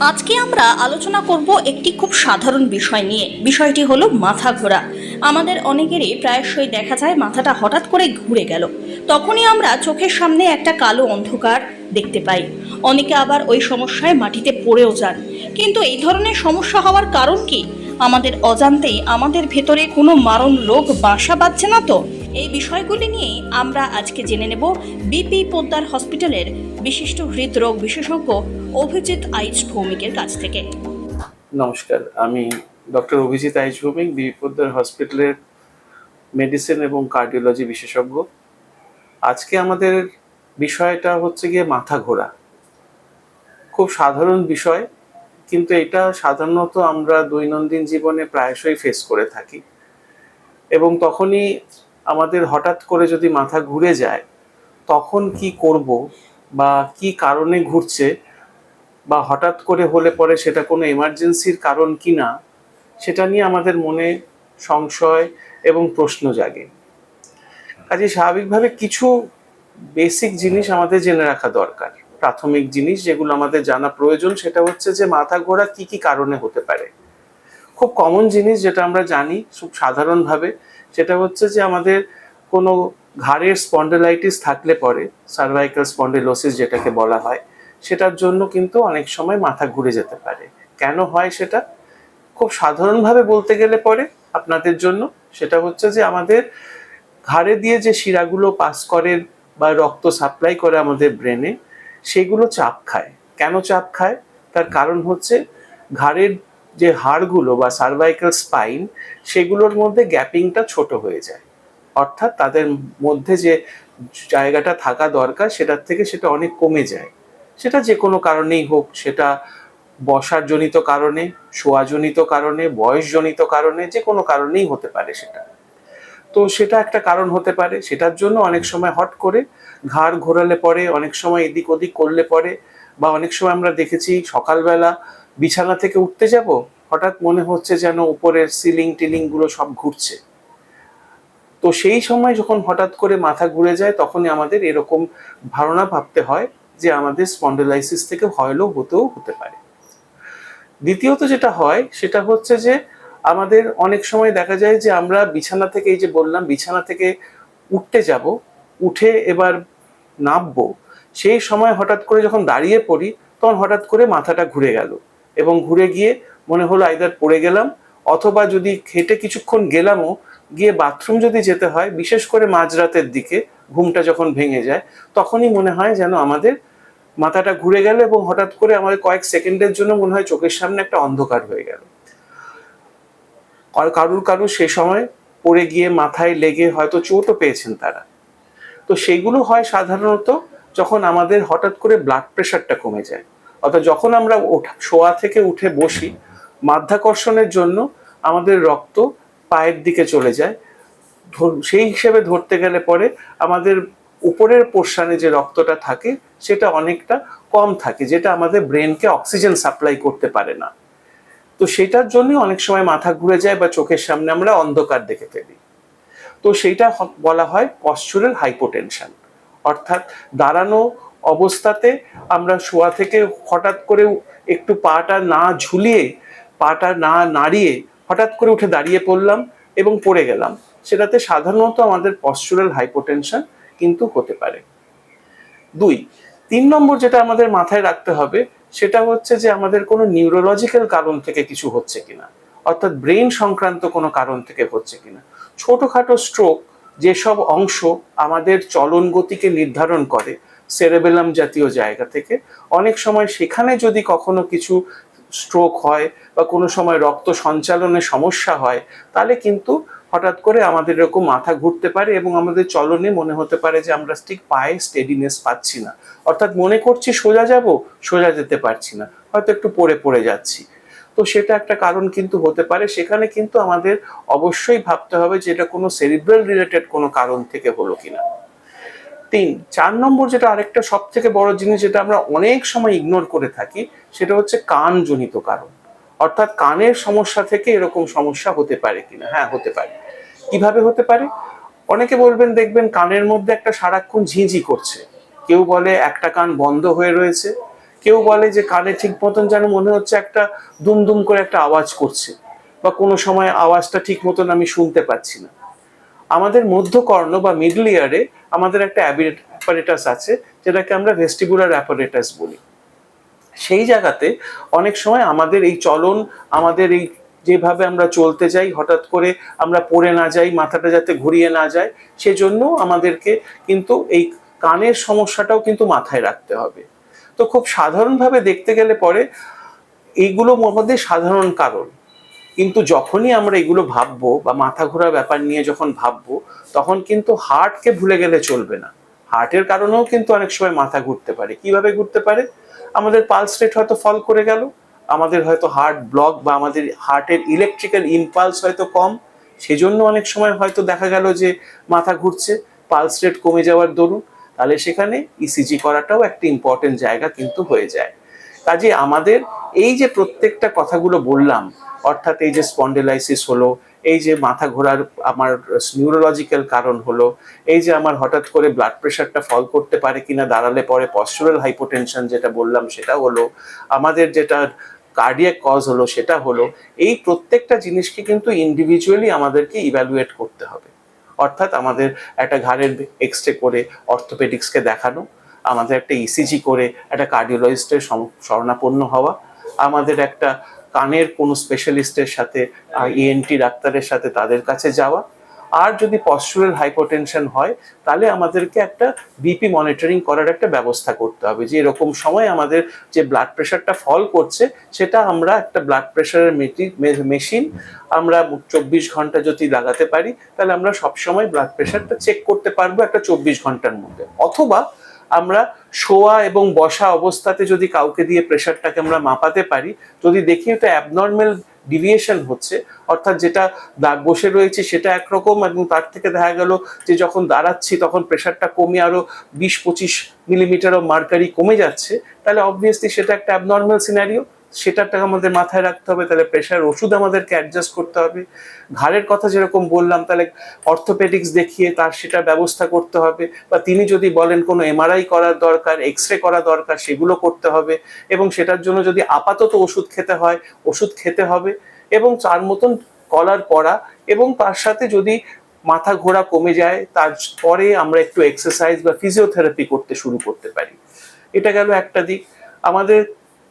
আজকে আমরা আলোচনা করব একটি খুব সাধারণ বিষয় নিয়ে। বিষয়টি হলো মাথা ঘোরা। আমাদের অনেকেরই প্রায়শই দেখা যায় মাথাটা হঠাৎ করে ঘুরে গেল। তখনই আমরা চোখের সামনে একটা কালো অন্ধকার দেখতে পাই। অনেকে আবার ওই সমস্যায় মাটিতে পড়েও যান। কিন্তু এই ধরনের সমস্যা হওয়ার কারণ কি? আমাদের অজান্তেই আমাদের ভেতরে কোনো মারণ রোগ বাসা বাঁধছে না তো? এই বিষয়গুলি নিয়েই আমরা আজকে জেনে নেব বিপি পোদ্দার হসপিটালের বিশিষ্ট হৃদরোগ বিশেষজ্ঞ অভিজিৎ আইচ ভৌমিকের কাছ থেকে। নমস্কার, আমি ডক্টর অভিজিৎ আইচ ভৌমিক বিপদ্দার হসপিটালের মেডিসিন এবং কার্ডিওলজি বিশেষজ্ঞ। আজকে আমাদের বিষয়টা হচ্ছে গিয়ে মাথা ঘোরা। খুব সাধারণ বিষয়, কিন্তু এটা সাধারণত আমরা দৈনন্দিন জীবনে প্রায়শই ফেস করে থাকি। এবং তখনই আমাদের হঠাৎ করে যদি মাথা ঘুরে যায়, তখন কি করব বা কি কারণে ঘুরছে বা হঠাৎ করে হলে পরে সেটা কোনো এমার্জেন্সির কারণ কি না সেটা নিয়ে আমাদের মনে সংশয় এবং প্রশ্ন জাগে। কাজে স্বাভাবিকভাবে কিছু বেসিক জিনিস আমাদের জেনে রাখা দরকার। প্রাথমিক জিনিস যেগুলো আমাদের জানা প্রয়োজন, সেটা হচ্ছে যে মাথা ঘোরা কি কি কারণে হতে পারে। খুব কমন জিনিস যেটা আমরা জানি খুব সাধারণভাবে, সেটা হচ্ছে যে আমাদের কোনো ঘাড়ের স্পন্ডেলাইটিস থাকলে পরে সার্ভাইকাল স্পন্ডেলোসিস যেটাকে বলা হয় সেটার জন্য কিন্তু অনেক সময় মাথা ঘুরে যেতে পারে। কেন হয় সেটা? খুব সাধারণভাবে বলতে গেলে পরে আপনাদের জন্য সেটা হচ্ছে যে আমাদের ঘাড়ে দিয়ে যে শিরাগুলো পাস করে বা রক্ত সাপ্লাই করে আমাদের ব্রেনে, সেগুলো চাপ খায়। কেন চাপ খায়? তার কারণ হচ্ছে ঘাড়ের যে হাড়গুলো বা সার্ভাইকাল স্পাইন সেগুলোর মধ্যে গ্যাপিংটা ছোট হয়ে যায়। অর্থাৎ তাদের মধ্যে যে জায়গাটা থাকা দরকার, সেটার থেকে সেটা অনেক কমে যায়। সেটা যে কোনো কারণেই হোক, সেটা বসার জনিত কারণে, শোয়াজনিত কারণে, বয়সজনিত কারণে, যে কোনো কারণেই হতে পারে সেটা। তো সেটা একটা কারণ হতে পারে, সেটার জন্য অনেক সময় হট করে ঘাড় ঘোরালে পরে, অনেক সময় এদিক ওদিক করলে পরে, বা অনেক সময় আমরা দেখেছি সকালবেলা বিছানা থেকে উঠতে যাব, হঠাৎ মনে হচ্ছে যেন উপরের সিলিং টিলিংগুলো সব ঘুরছে। তো সেই সময় যখন হঠাৎ করে মাথা ঘুরে যায়, তখনই আমাদের এরকম ধারণা ভাবতে হয় যে আমাদের স্পন্ডেলাইসিস থেকে হয়লেও হতেও হতে পারে। দ্বিতীয়ত যেটা হয়, সেটা হচ্ছে যে আমাদের অনেক সময় দেখা যায় যে আমরা বিছানা থেকে, এই যে বললাম, বিছানা থেকে উঠতে যাব, উঠে এবার নামবো, সেই সময় হঠাৎ করে যখন দাঁড়িয়ে পড়ি, তখন হঠাৎ করে মাথাটা ঘুরে গেল এবং ঘুরে গিয়ে মনে হলো আইদার পড়ে গেলাম অথবা যদি খেটে কিছুক্ষণ গেলামও, গিয়ে বাথরুম যদি যেতে হয়, বিশেষ করে মাঝরাতের দিকে ঘুমটা যখন ভেঙে যায়, তখনই মনে হয় যেন আমাদের মাথাটা ঘুরে গেল এবং হঠাৎ করে আমাদের কয়েক সেকেন্ডের জন্য মনে হয় চোখের সামনে একটা অন্ধকার হয়ে গেল। কারুর কারুর সে সময় পড়ে গিয়ে মাথায় লেগে হয়তো চোটও পেয়েছেন তারা। তো সেগুলো হয় সাধারণত যখন আমাদের হঠাৎ করে ব্লাড প্রেশারটা কমে যায়। অর্থাৎ যখন আমরা শোয়া থেকে উঠে বসি, মাধ্যাকর্ষণের জন্য আমাদের রক্ত পায়ের দিকে চলে যায় সেই হিসেবে ধরতে গেলে পরে আমাদের উপরের পোর্শনে যে রক্তটা থাকে, সেটা অনেকটা কম থাকে, যেটা আমাদের ব্রেনকে অক্সিজেন সাপ্লাই করতে পারে না। তো সেটার জন্য অনেক সময় মাথা ঘুরে যায় বা চোখের সামনে আমরা অন্ধকার দেখে ফেলি। তো সেইটা বলা হয় পশ্চুরাল হাইপোটেনশন অর্থাৎ দাঁড়ানো অবস্থাতে আমরা শোয়া থেকে হঠাৎ করে একটু পাটা না ঝুলিয়ে, পাটা না নাড়িয়ে হঠাৎ করে উঠে দাঁড়িয়ে পড়লাম এবং পড়ে গেলাম। সেটাতে সাধারণত আমাদের পশ্চুরাল হাইপোটেনশন কিন্তু হতে পারে। দুই, তিন নম্বর যেটা আমাদের মাথায় রাখতে হবে, সেটা হচ্ছে যে আমাদের কোনো নিউরোলজিক্যাল কারণ থেকে কিছু হচ্ছে কিনা, অর্থাৎ ব্রেন সংক্রান্ত কোনো কারণ থেকে হচ্ছে কিনা। ছোটখাটো স্ট্রোক যেসব অংশ আমাদের চলন গতিকে নির্ধারণ করে সেরেবেলাম জাতীয় জায়গা থেকে, অনেক সময় সেখানে যদি কখনো কিছু স্ট্রোক হয় বা কোনো সময় রক্ত সঞ্চালনে সমস্যা হয়, তাহলে কিন্তু হঠাৎ করে আমাদের এরকম মাথা ঘুরতে পারে এবং আমাদের চলনে মনে হতে পারে যে আমরা ঠিক পায়ে স্টেডিনেস পাচ্ছি না। অর্থাৎ মনে করছি সোজা যাব, সোজা যেতে পারছি না। হয়তো একটু পড়ে পড়ে যাচ্ছি। তো সেটা একটা কারণ কিন্তু হতে পারে। সেখানে কিন্তু আমাদের অবশ্যই ভাবতে হবে যে এটা কোনো সেরিব্রাল রিলেটেড কোনো কারণ থেকে হলো কিনা। তিন, চার নম্বর যেটা আরেকটা সব থেকে বড় জিনিস যেটা আমরা অনেক সময় ইগনোর করে থাকি, সেটা হচ্ছে কানজনিত কারণ। অর্থাৎ কানের সমস্যা থেকে এরকম সমস্যা হতে পারে কিনা। হ্যাঁ হতে পারে। কীভাবে হতে পারে? অনেকে বলবেন, দেখবেন কানের মধ্যে একটা সারাক্ষণ ঝিঁঝি করছে। কেউ বলে একটা কান বন্ধ হয়ে রয়েছে। কেউ বলে যে কানে ঠিক মতন যেন মনে হচ্ছে একটা দুম দুম করে একটা আওয়াজ করছে বা কোনো সময় আওয়াজটা ঠিক মতন আমি শুনতে পাচ্ছি না। আমাদের মধ্যকর্ণ বা মিডল ইয়ারে আমাদের একটা অ্যাপারেটাস আছে, যেটাকে আমরা ভেস্টিবুলার অ্যাপারেটাস বলি। সেই জায়গাতে অনেক সময় আমাদের এই চলন, আমাদের এই যেভাবে আমরা চলতে যাই, হঠাৎ করে আমরা পড়ে না যাই, মাথাটা যাতে ঘুরিয়ে না যায়, সেজন্য আমাদেরকে কিন্তু এই কানের সমস্যাটাও কিন্তু মাথায় রাখতে হবে। তো খুব সাধারণভাবে দেখতে গেলে পরে এইগুলো মধ্যে সাধারণ কারণ। কিন্তু যখনই আমরা এগুলো ভাববো বা মাথা ঘোরা ব্যাপার নিয়ে যখন ভাববো, তখন কিন্তু হার্টকে ভুলে গেলে চলবে না। হার্টের কারণেও কিন্তু অনেক সময় মাথা ঘুরতে পারে। কীভাবে ঘুরতে পারে? আমাদের পালস রেট হয়তো ফল করে গেল। আমাদের হয়তো হার্ট ব্লক বা আমাদের হার্টের ইলেকট্রিক্যাল ইম্পালস হয়তো কম, সেজন্য অনেক সময় হয়তো দেখা গেল যে মাথা ঘুরছে, পালস রেট কমে যাওয়ার দরুন, তাহলে সেখানে ইসিজি করাটাও একটা ইম্পর্টেন্ট জায়গা কিন্তু হয়ে যায়। কাজে আমাদের এই যে প্রত্যেকটা কথাগুলো বললাম, অর্থাৎ এই যে স্পন্ডেলাইসিস হলো, এই যে মাথা ঘোরার আমার নিউরোলজিক্যাল কারণ হলো, এই যে আমার হঠাৎ করে ব্লাড প্রেশারটা ফল করতে পারে কিনা, দাঁড়ালে পরে পস্টুরাল হাইপোটেনশন যেটা বললাম সেটা হলো, আমাদের যেটা কার্ডিয়াক কজ হলো, সেটা হলো, এই প্রত্যেকটা জিনিসকে কিন্তু ইন্ডিভিজুয়ালি আমাদেরকে ইভ্যালুয়েট করতে হবে। অর্থাৎ আমাদের একটা ঘাড়ের এক্স রে করে অর্থোপেডিক্সকে দেখানো, আমাদের একটা ইসিজি করে একটা কার্ডিওলজিস্টের শরণাপন্ন হওয়া, আমাদের একটা কানের কোনো স্পেশালিস্টের সাথে ইএনটি ডাক্তারের সাথে তাদের কাছে যাওয়া আর যদি পস্টুরাল হাইপোটেনশন হয়, তাহলে আমাদেরকে একটা বিপি মনিটরিং করার একটা ব্যবস্থা করতে হবে। যে এরকম সময় আমাদের যে ব্লাড প্রেশারটা ফল করছে, সেটা আমরা একটা ব্লাড প্রেশারের মেশিন আমরা চব্বিশ ঘণ্টা যদি লাগাতে পারি, তাহলে আমরা সবসময় ব্লাড প্রেশারটা চেক করতে পারব একটা চব্বিশ ঘণ্টার মধ্যে। অথবা আমরা শোয়া এবং বসা অবস্থাতে যদি কাউকে দিয়ে প্রেশারটাকে আমরা মাপাতে পারি, যদি দেখি এটা অ্যাবনর্মাল ডিভিয়েশন হচ্ছে, অর্থাৎ যেটা দাগ বসে রয়েছে সেটা একরকম এবং তার থেকে দেখা গেল যে যখন দাঁড়াচ্ছি তখন প্রেশারটা কমে আরও বিশ পঁচিশ মিলিমিটারও মার্কারি কমে যাচ্ছে, তাহলে অবভিয়াসলি সেটা একটা অ্যাবনর্মাল সিনারিও সেটাটা আমাদের মাথায় রাখতে হবে, তাহলে প্রেশার ওষুধ আমাদেরকে অ্যাডজাস্ট করতে হবে। ঘাড়ের কথা যেরকম বললাম, তাহলে অর্থোপেডিক্স দেখিয়ে তার সেটা ব্যবস্থা করতে হবে বা তিনি যদি বলেন কোনো এমআরআই করার দরকার এক্স রে করা দরকার, সেগুলো করতে হবে এবং সেটার জন্য যদি আপাতত ওষুধ খেতে হয়, ওষুধ খেতে হবে এবং তার মতন কলার পড়া এবং তার সাথে যদি মাথা ঘোরা কমে যায় তারপরে আমরা একটু এক্সারসাইজ বা ফিজিওথেরাপি করতে শুরু করতে পারি। এটা গেল একটা দিক। আমাদের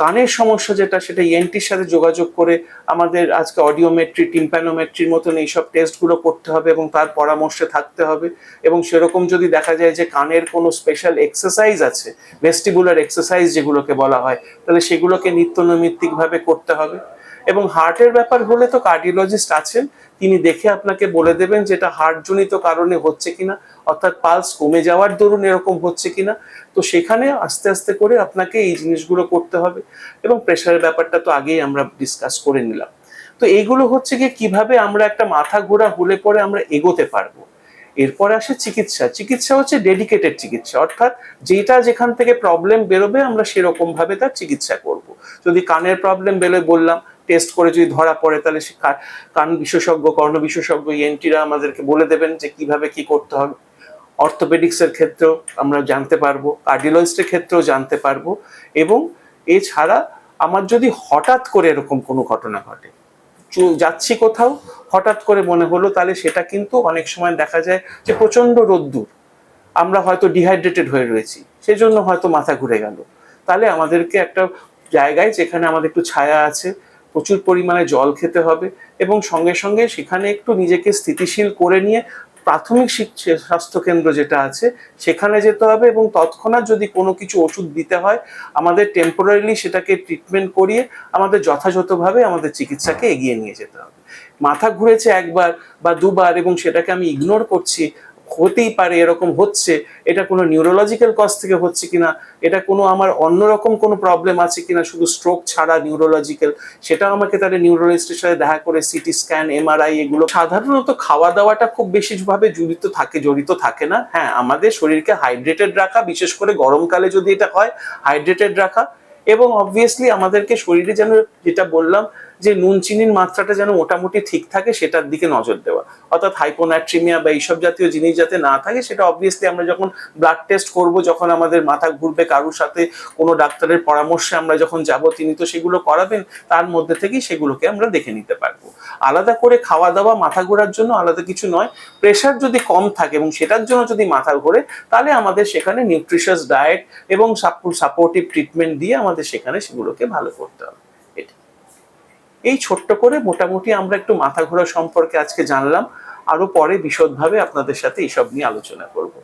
কানের সমস্যা যেটা, সেটা ইএনটির সাথে যোগাযোগ করে আমাদের আজকে অডিওমেট্রি টিম্প্যানোমেট্রির মতন এইসব টেস্টগুলো করতে হবে এবং তার পরামর্শে থাকতে হবে। এবং সেরকম যদি দেখা যায় যে কানের কোনো স্পেশাল এক্সারসাইজ আছে ভেস্টিবুলার এক্সারসাইজ যেগুলোকে বলা হয়, তাহলে সেগুলোকে নিত্য নৈমিত্তিকভাবে করতে হবে। এবং হার্টের ব্যাপার হলে তো কার্ডিওলজিস্ট আছেন, তিনি দেখে আপনাকে বলে দেবেন যেটা হার্টজনিত কারণে হচ্ছে কিনা। অর্থাৎ পালস কমে যাওয়ার দরুন এরকম হচ্ছে কিনা? তো সেখানে আস্তে আস্তে করে আপনাকে এই জিনিসগুলো করতে হবে এবং প্রেশারের ব্যাপারটা তো আগেই আমরা ডিসকাস করে নিলাম। তো এইগুলো হচ্ছে গিয়ে কীভাবে আমরা একটা মাথা ঘোরা হলে পরে আমরা এগোতে পারব। এরপরে আসে চিকিৎসা। চিকিৎসা হচ্ছে ডেডিকেটেড চিকিৎসা। অর্থাৎ যেটা যেখান থেকে প্রবলেম বেরোবে আমরা সেরকম ভাবে তার চিকিৎসা করব। যদি কানের প্রবলেম বেরোয় বললাম টেস্ট করে যদি ধরা পড়ে তাহলে সে কান বিশেষজ্ঞ, কর্ণ বিশেষজ্ঞ ইএনটিরা আমাদেরকে বলে দেবেন যে কীভাবে কি করতে হবে। অর্থোপেডিক্সের ক্ষেত্রেও আমরা জানতে পারব কার্ডিওলজিস্টের ক্ষেত্রেও জানতে পারব এবং এছাড়া আমার যদি হঠাৎ করে এরকম কোনো ঘটনা ঘটে যাচ্ছি কোথাও, হঠাৎ করে মনে হলো তাহলে সেটা কিন্তু অনেক সময় দেখা যায় যে প্রচণ্ড রোদ্দুর, আমরা হয়তো ডিহাইড্রেটেড হয়ে রয়েছি, সেজন্য হয়তো মাথা ঘুরে গেল। তাহলে আমাদেরকে একটা জায়গায় যেখানে আমাদের একটু ছায়া আছে, প্রচুর পরিমাণে জল খেতে হবে এবং সঙ্গে সঙ্গে সেখানে একটু নিজেকে স্থিতিশীল করে নিয়ে প্রাথমিক স্বাস্থ্যকেন্দ্র যেটা আছে, সেখানে যেতে হবে এবং তৎক্ষণাৎ যদি কোনো কিছু ওষুধ দিতে হয়, আমাদের টেম্পোরারিলি সেটাকে ট্রিটমেন্ট করিয়ে আমাদের যথাযথভাবে আমাদের চিকিৎসাকে এগিয়ে নিয়ে যেতে হবে। মাথা ঘুরেছে একবার বা দুবার এবং সেটাকে আমি ইগনোর করছি হতেই পারে, এরকম হচ্ছে, এটা কোনো নিউরোলজিক্যাল কজ থেকে হচ্ছে কিনা, এটা কোনো আমার অন্যরকম কোনো প্রবলেম আছে কিনা, শুধু স্ট্রোক ছাড়া নিউরোলজিক্যাল সেটা আমাকে তাহলে নিউরোলজিস্টের সাথে দেখা করে সিটি স্ক্যান এমআরআই এগুলো, সাধারণত খাওয়া দাওয়াটা খুব বেশিভাবে জড়িত থাকে জড়িত থাকে না হ্যাঁ আমাদের শরীরকে হাইড্রেটেড রাখা, বিশেষ করে গরমকালে যদি এটা হয় হাইড্রেটেড রাখা, এবং অবভিয়াসলি আমাদেরকে শরীরে যেন যেটা বললাম যে নুন চিনির মাত্রাটা যেন মোটামুটি ঠিক থাকে, সেটার দিকে নজর দেওয়া। অর্থাৎ হাইপোনাট্রিমিয়া বা এইসব জাতীয় জিনিস যাতে না থাকে, সেটা অবভিয়াসলি আমরা যখন ব্লাড টেস্ট করব, যখন আমাদের মাথা ঘুরবে, কারোর সাথে কোনো ডাক্তারের পরামর্শে আমরা যখন যাব, তিনি তো সেগুলো করাবেন, তার মধ্যে থেকেই সেগুলোকে আমরা দেখে নিতে পারব। আলাদা করে খাওয়া দাওয়া, মাথা ঘোরার জন্য আলাদা কিছু নয় প্রেশার যদি কম থাকে এবং সেটার জন্য যদি মাথা ঘোরে, তাহলে আমাদের সেখানে নিউট্রিশাস ডায়েট এবং সাপোর্টিভ ট্রিটমেন্ট দিয়ে আমাদের সেখানে সেগুলোকে ভালো করতে হবে। এই ছোট্ট করে মোটামুটি আমরা একটু মাথা ঘোরা সম্পর্কে আজকে জানলাম। আরও পরে বিশদভাবে আপনাদের সাথে এইসব নিয়ে আলোচনা করব।